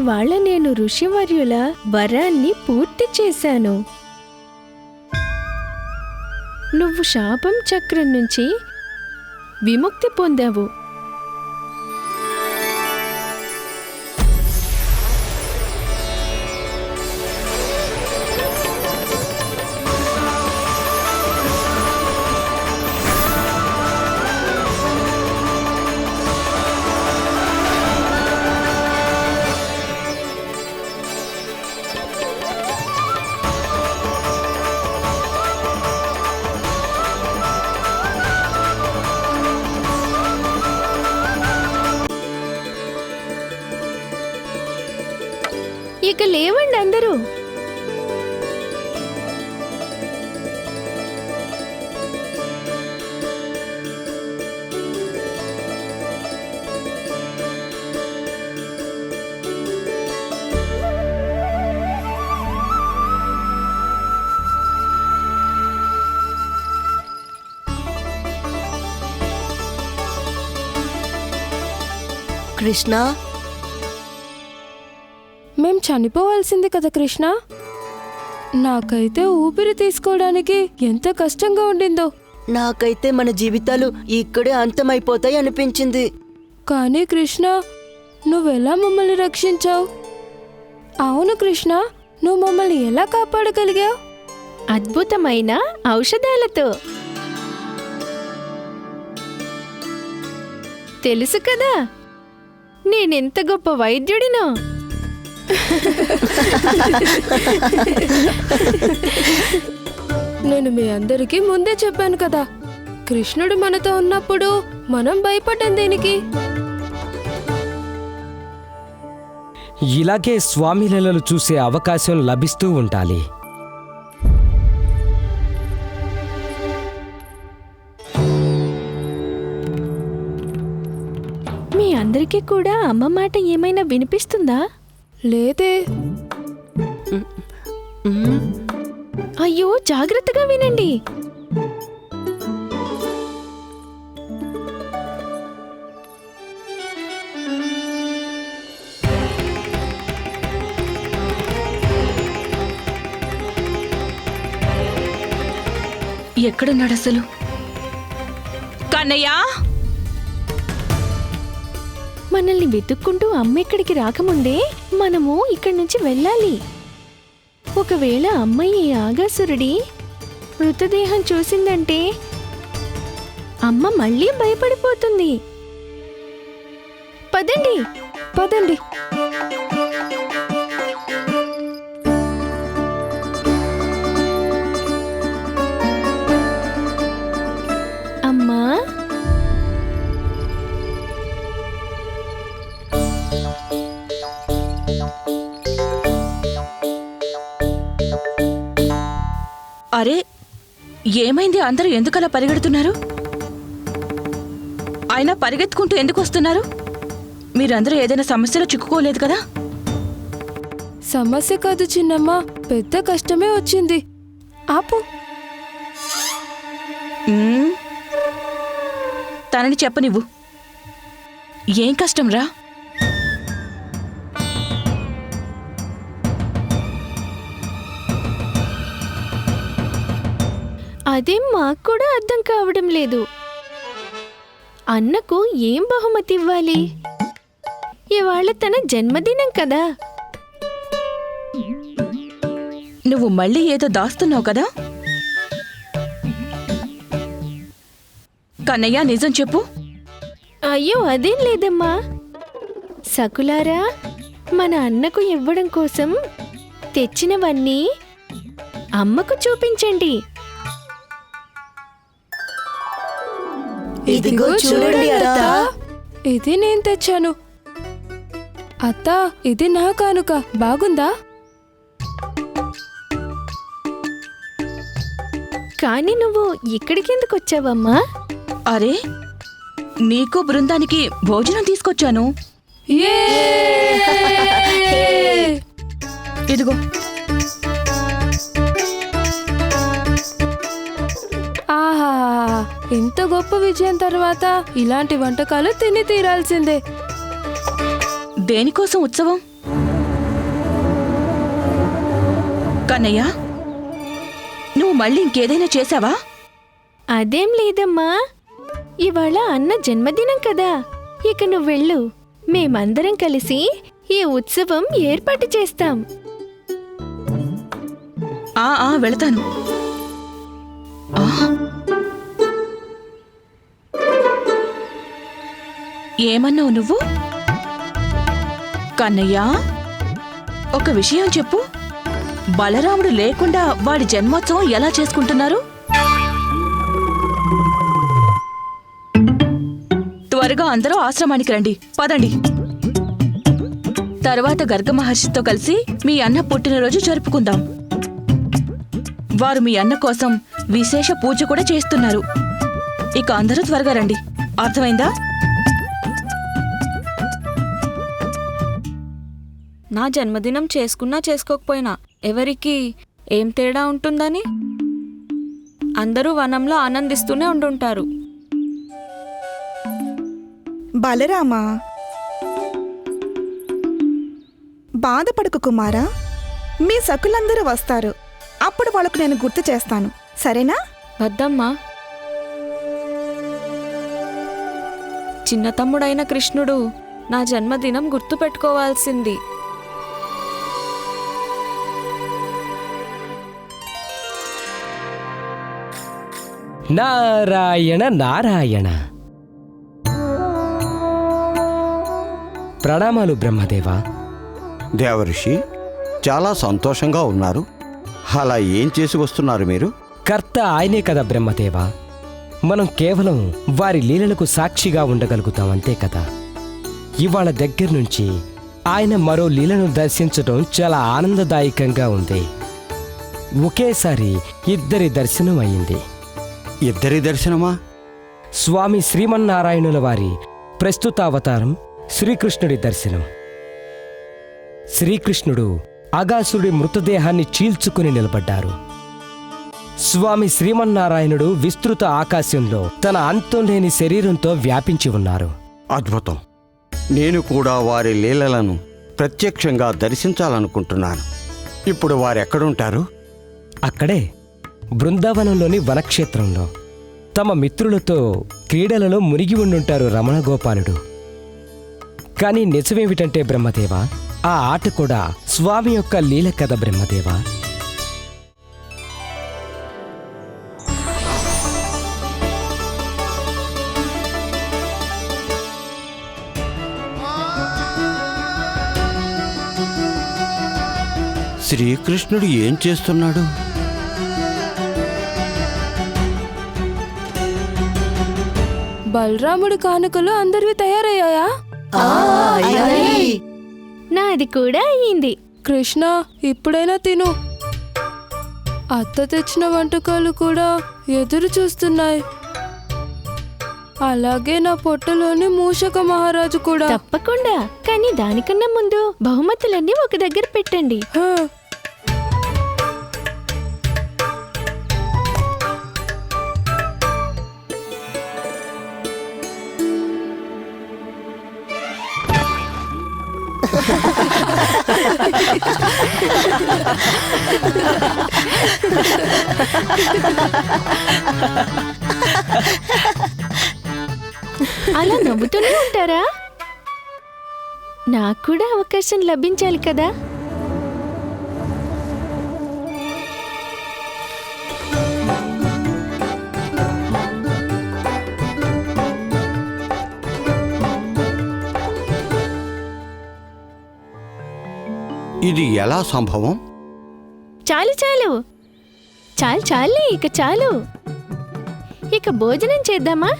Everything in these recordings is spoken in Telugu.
ఇవాళ నేను ఋషివర్యుల వరాన్ని పూర్తి చేశాను. నువ్వు శాపం చక్రం నుంచి విముక్తి పొందావు. కృష్ణ? మేం చనిపోవాల్సింది కదా కృష్ణ? నాకైతే ఊపిరి తీసుకోవడానికి ఎంత కష్టంగా ఉండిందో. నాకైతే మన జీవితాలు ఇక్కడే అంతమైపోతాయి అనిపించింది. కానీ కృష్ణ నువ్వెలా మమ్మల్ని రక్షించావు? అవును కృష్ణ నువ్వు మమ్మల్ని ఎలా కాపాడగలిగావు? అద్భుతమైన ఔషధాలతో. తెలుసు కదా? నేనెంత గొప్ప వైద్యుడినో? నేను మీ అందరికీ ముందే చెప్పాను కదా కృష్ణుడు మనతో ఉన్నప్పుడు మనం భయపడ్డం దేనికి? ఇలాగే స్వామి లీలలు చూసే అవకాశం లభిస్తూ ఉండాలి అందరికీ కూడా అమ్మ మాట ఏమైనా వినిపిస్తుందా? లేదే. అయ్యో జాగ్రత్తగా వినండి. ఎక్కడున్నాడు అసలు? కన్నయ్య? మనల్ని వెతుక్కుంటూ అమ్మ ఇక్కడికి రాకముందే మనము ఇక్కడి నుంచి వెళ్ళాలి. ఒకవేళ అమ్మ ఈ ఆగాసురుడి మృతదేహం చూసిందంటే అమ్మ మళ్ళీ భయపడిపోతుంది. పదండి పదండి. అరే ఏమైంది? అందరూ ఎందుకలా పరిగెడుతున్నారు? అయినా పరిగెత్తుకుంటూ ఎందుకు వస్తున్నారు? మీరందరూ ఏదైనా సమస్యలో చిక్కుకోలేదు కదా? సమస్య కాదు చిన్నమ్మ పెద్ద కష్టమే వచ్చింది. ఆపు. మ్మ్. తనని చెప్పనివ్వు. ఏం కష్టం అదేం మాకు కూడా అర్థం కావడం లేదు. అన్నకు ఏం బహుమతి ఇవ్వాలి? ఇవాళ తన జన్మదినం కదా. నువ్వు మళ్ళీ ఏదో దాస్తున్నావు కదా? కన్నయ్య నిజం చెప్పు. అయ్యో అదేం లేదమ్మా. సకులారా మన అన్నకు ఇవ్వడం కోసం తెచ్చినవన్నీ అమ్మకు చూపించండి. ఇదిగో చూడండి అత్త. ఇది నేను తెచ్చాను. అత్త ఇది నా కానుక. బాగుందా? కానీ నువ్వు ఇక్కడికి ఎందుకు వచ్చావమ్మా అరే నీకు బృందానికి భోజనం తీసుకొచ్చాను. ఏ! ఇదిగో. ఇంత గొప్ప విజయం తర్వాత ఇలాంటి వంటకాలు తిని తీరాల్సిందే. దేనికోసం ఉత్సవం? కన్నయ్య నువ్వు మళ్ళీ ఇంకేదైనా చేసావా అదేం లేదమ్మా. ఇవాళ అన్న జన్మదినం కదా. ఇక నువ్వు వెళ్ళు. మేమందరం కలిసి ఈ ఉత్సవం ఏర్పాటు చేస్తాం. ఆ ఆ వెళతాను. ఆ ఏమన్నావు నువ్వు? కన్నయ్య ఒక విషయం చెప్పు. బలరాముడు లేకుండా వాడి జన్మోత్సవం ఎలా చేసుకుంటున్నారు? త్వరగా అందరూ ఆశ్రమానికి రండి. పదండి. తర్వాత గర్గ మహర్షితో కలిసి మీ అన్న పుట్టినరోజు జరుపుకుందాం. వారు మీ అన్న కోసం విశేష పూజ కూడా చేస్తున్నారు. ఇక అందరూ త్వరగా రండి. అర్థమైందా? నా జన్మదినం చేసుకున్నా చేసుకోకపోయినా ఎవరికి ఏం తేడా ఉంటుందని? అందరూ వనంలో ఆనందిస్తూనే ఉండుంటారు. బలరామా? బాధపడకు కుమారా. మీ సకులందరూ వస్తారు. అప్పుడు వాళ్ళకు నేను గుర్తు చేస్తాను. సరేనా? వద్దమ్మా. చిన్న తమ్ముడైన కృష్ణుడు నా జన్మదినం గుర్తు పెట్టుకోవాల్సింది నారాయణ నారాయణ. ప్రణామాలు బ్రహ్మదేవా. దేవఋషి చాలా సంతోషంగా ఉన్నారు. అలా ఏం చేసి వస్తున్నారు మీరు? కర్త ఆయనే కదా బ్రహ్మదేవా. మనం కేవలం వారి లీలలకు సాక్షిగా ఉండగలుగుతాం అంతే కదా. ఇవాళ దగ్గర నుంచి ఆయన మరో లీలను దర్శించడం చాలా ఆనందదాయకంగా ఉంది. ఒకేసారి ఇద్దరి దర్శనం అయింది ఇద్దరి దర్శనమా? స్వామి శ్రీమన్నారాయణుల వారి ప్రస్తుత అవతారం శ్రీకృష్ణుడి దర్శనం. శ్రీకృష్ణుడు అగాసురుడి మృతదేహాన్ని చీల్చుకుని నిలబడ్డారు. స్వామి శ్రీమన్నారాయణుడు విస్తృత ఆకాశంలో తన అంతం లేని శరీరంతో వ్యాపించి ఉన్నారు. అద్భుతం. నేను కూడా వారి లీలలను ప్రత్యక్షంగా దర్శించాలనుకుంటున్నాను. ఇప్పుడు వారెక్కడుంటారు? అక్కడే బృందావనంలోని వనక్షేత్రంలో తమ మిత్రులతో క్రీడలలో మునిగి ఉండుంటారు రమణ గోపాలుడు కానీ నిజమేమిటంటే బ్రహ్మదేవ ఆ ఆట కూడా స్వామి యొక్క లీల కథ బ్రహ్మదేవ. శ్రీకృష్ణుడు ఏం చేస్తున్నాడు? బలరాముడి కానుకలు అందరివి తయారయ్యాయా? నాది కూడా అయ్యింది. కృష్ణ ఇప్పుడైనా తిను. అత్త తెచ్చిన వంటకాలు కూడా ఎదురు చూస్తున్నాయి. అలాగే నా పొట్టలోని మూషక మహారాజు కూడా. తప్పకుండా కానీ దానికన్నా ముందు బహుమతులన్నీ ఒక దగ్గర పెట్టండి. అలా నవ్వుతూనే ఉంటారా? నాకు కూడా అవకాశం లభించాలి కదా? ఇది ఎలా సంభవం? చాలు చాలు. చాలు చాలే ఇక చాలు. ఇక భోజనం చేద్దామా?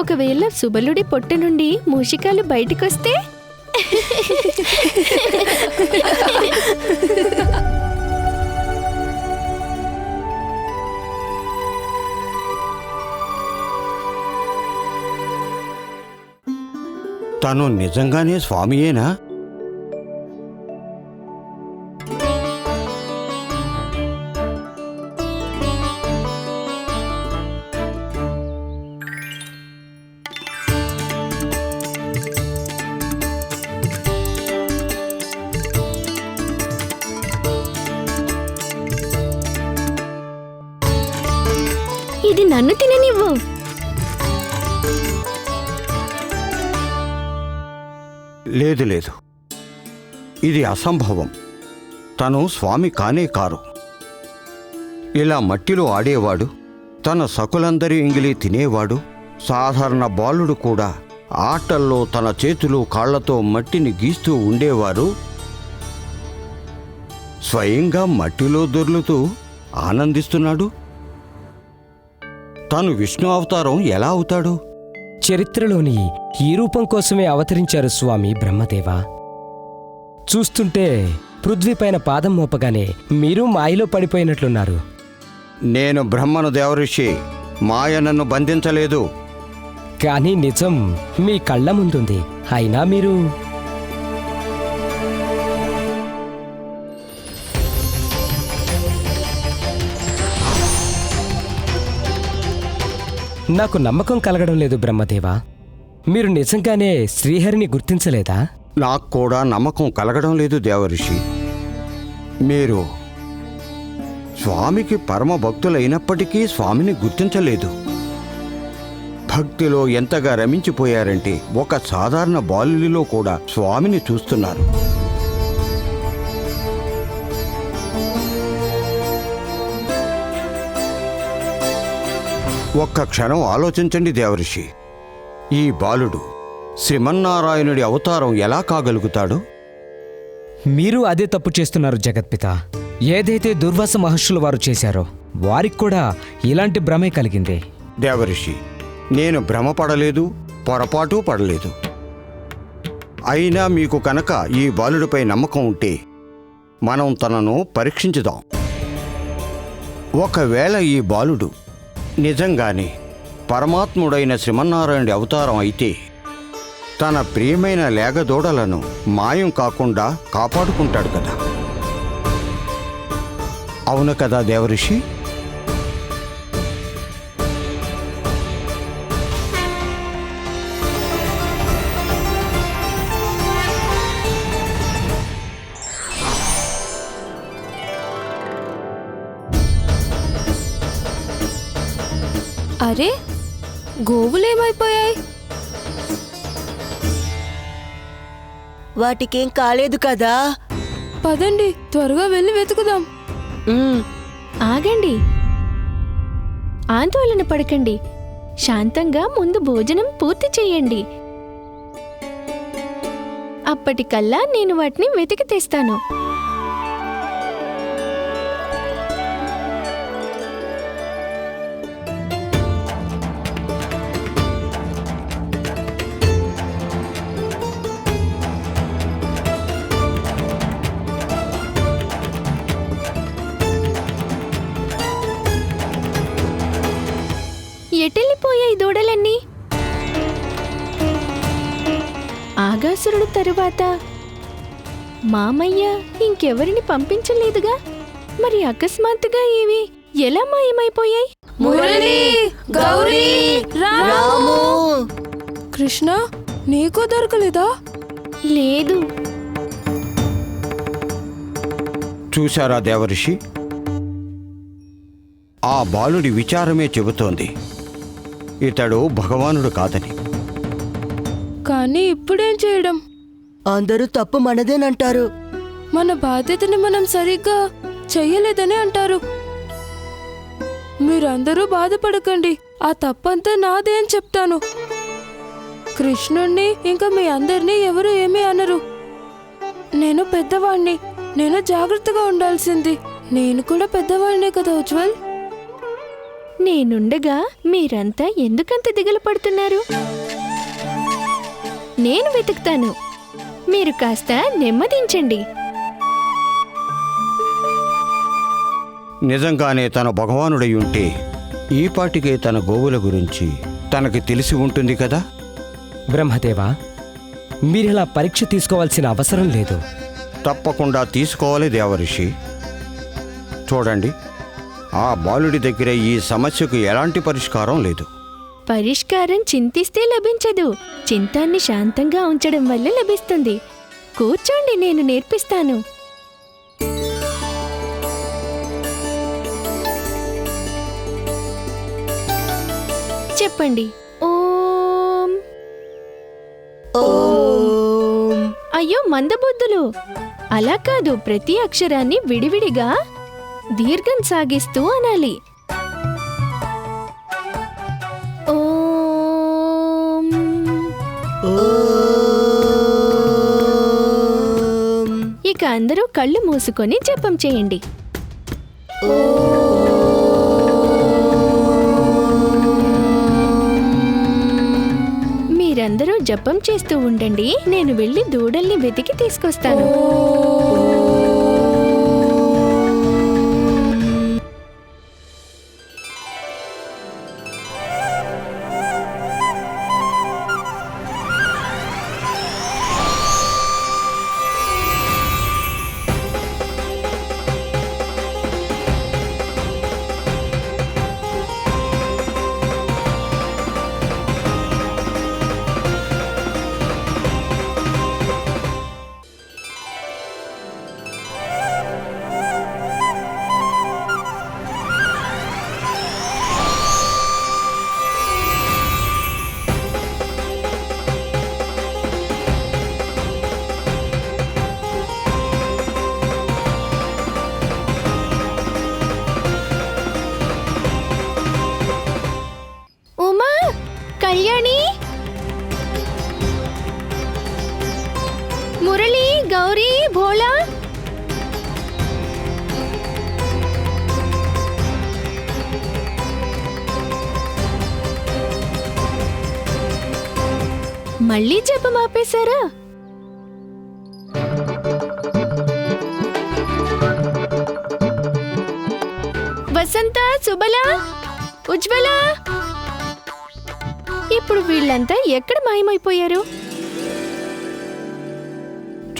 ఒకవేళ సుబలుడి పొట్ట నుండి మూషికాలు బయటికొస్తే? తను నిజంగానే స్వామియేనా? నన్ను తిననివ్వు. లేదు లేదు. ఇది అసంభవం. తను స్వామి కానే కారు. ఇలా మట్టిలో ఆడేవాడు తన సకులందరి ఇంగిలి తినేవాడు సాధారణ బాలుడు కూడా ఆటల్లో తన చేతులు కాళ్ళతో మట్టిని గీస్తూ ఉండేవారు. స్వయంగా మట్టిలో దొర్లుతూ ఆనందిస్తున్నాడు. తను విష్ణు అవతారం ఎలా అవుతాడు? చరిత్రలోని ఈ రూపం కోసమే అవతరించారు స్వామి బ్రహ్మదేవ. చూస్తుంటే పృథ్వీపైన పాదం మోపగానే మీరు మాయలో పడిపోయినట్లున్నారు. నేను బ్రహ్మను దేవఋషి మాయ నన్ను బంధించలేదు. కానీ నిజం మీ కళ్ళ ముందుంది. అయినా మీరు నాకు నమ్మకం కలగడం లేదు బ్రహ్మదేవా. మీరు నిజంగానే శ్రీహరిని గుర్తించలేదా? నాకు కూడా నమ్మకం కలగడం లేదు దేవఋషి మీరు స్వామికి పరమ భక్తులైనప్పటికీ స్వామిని గుర్తించలేదు. భక్తిలో ఎంతగా రమించిపోయారంటే ఒక సాధారణ బాలులిలో కూడా స్వామిని చూస్తున్నారు. ఒక్క క్షణం ఆలోచించండి దేవఋషి ఈ బాలుడు శ్రీమన్నారాయణుడి అవతారం ఎలా కాగలుగుతాడు? మీరు అదే తప్పు చేస్తున్నారు జగత్పిత. ఏదైతే దుర్వాస మహర్షులు వారు చేశారో వారికి కూడా ఇలాంటి భ్రమే కలిగింది. దేవఋషి నేను భ్రమపడలేదు పొరపాటు పడలేదు. అయినా మీకు కనుక ఈ బాలుడిపై నమ్మకం ఉంటే మనం తనను పరీక్షించుదాం. ఒకవేళ ఈ బాలుడు నిజంగానే పరమాత్ముడైన శ్రీమన్నారాయణుడి అవతారం అయితే తన ప్రియమైన లేగదూడలను మాయం కాకుండా కాపాడుకుంటాడు కదా. అవును కదా దేవఋషి? అరే గోవులేమైపోయాయి. వాటికేం కాలేదు కదా. పదండి త్వరగా వెళ్ళి వెతుకుదాం. ఆగండి. ఆందోళన పడకండి. శాంతంగా ముందు భోజనం పూర్తి చేయండి. అప్పటికల్లా నేను వాటిని వెతికి తెస్తాను. తరువాత? మామయ్య ఇంకెవరిని పంపించలేదుగా? మరి అకస్మాత్తుగా ఇవి ఎలా మాయమైపోయాయి? మురళి గౌరీ రాము! కృష్ణ నీకు దొరకలేదా? లేదు. చూశారా దేవఋషి ఆ బాలుడి విచారమే చెబుతోంది. ఇతడు భగవానుడు కాదని. కానీ ఇప్పుడేం చేయడం? అందరూ తప్పు మనదేనంటారు. మన బాధ్యతని మనం సరిగ్గా చెయ్యలేదని అంటారు. మీరందరూ బాధపడకండి ఆ తప్పంతా నాదే అని చెప్తాను. కృష్ణుణ్ణి ఇంకా మీ అందరినీ ఎవరు ఏమీ అనరు. నేను పెద్దవాణ్ణి నేను జాగ్రత్తగా ఉండాల్సింది. నేను కూడా పెద్దవాడినే కదా ఉజ్వల్? నేనుండగా మీరంతా ఎందుకంత దిగులు పడుతున్నారు? నేను వెతుకుతాను. మీరు కాస్త నెమ్మదించండి. నిజంగానే తన భగవానుడై ఉంటే ఈ పాటికే తన గోవుల గురించి తనకి తెలిసి ఉంటుంది కదా? బ్రహ్మదేవా మీరిలా పరీక్ష తీసుకోవాల్సిన అవసరం లేదు. తప్పకుండా తీసుకోవాలి దేవఋషి చూడండి ఆ బాలుడి దగ్గర ఈ సమస్యకు ఎలాంటి పరిష్కారం లేదు. పరిష్కారం చింతిస్తే లభించదు. చింతాన్ని శాంతంగా ఉంచడం వల్ల లభిస్తుంది. కూర్చోండి నేను నేర్పిస్తాను. చెప్పండి. ఓం. ఓం. అయ్యో మందబుద్ధులు. అలా కాదు ప్రతి అక్షరాన్ని విడివిడిగా దీర్ఘం సాగిస్తూ అనాలి. అందరూ కళ్ళు మూసుకొని జపం చేయండి. మీరందరూ జపం చేస్తూ ఉండండి. నేను వెళ్ళి దూడల్ని వెతికి తీసుకొస్తాను. మళ్ళీ జపం ఆపేశారా? వసంత సుబల ఉజ్వల! ఇప్పుడు వీళ్ళంతా ఎక్కడ మాయమైపోయారు?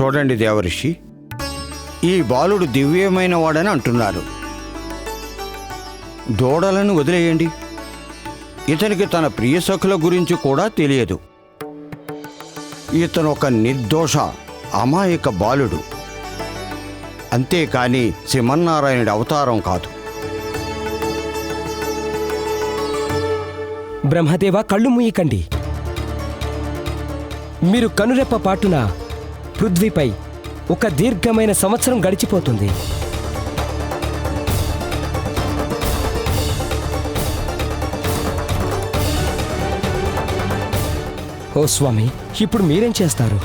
చూడండి దేవరిషి ఈ బాలుడు దివ్యమైన వాడని అంటున్నారు. దూడలను వదిలేయండి. ఇతనికి తన ప్రియ సఖుల గురించి కూడా తెలియదు. ఇతను ఒక నిర్దోష అమాయక బాలుడు. అంతేకాని శ్రీమన్నారాయణుడి అవతారం కాదు. బ్రహ్మదేవ కళ్ళు మూయకండి. మీరు కనురెప్ప పాటున పృథ్వీపై ఒక దీర్ఘమైన సంవత్సరం గడిచిపోతుంది. ఓ స్వామి ఇప్పుడు మీరేం చేస్తారు?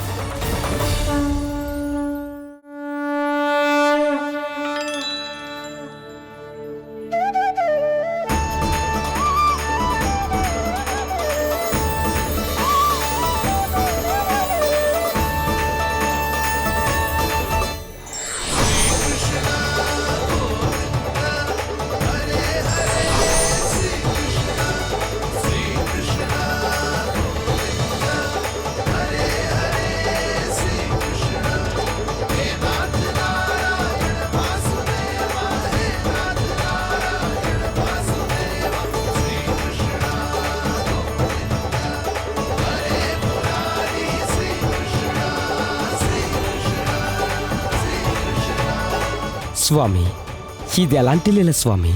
స్వామి. ఇది ఎలాంటి లీల స్వామి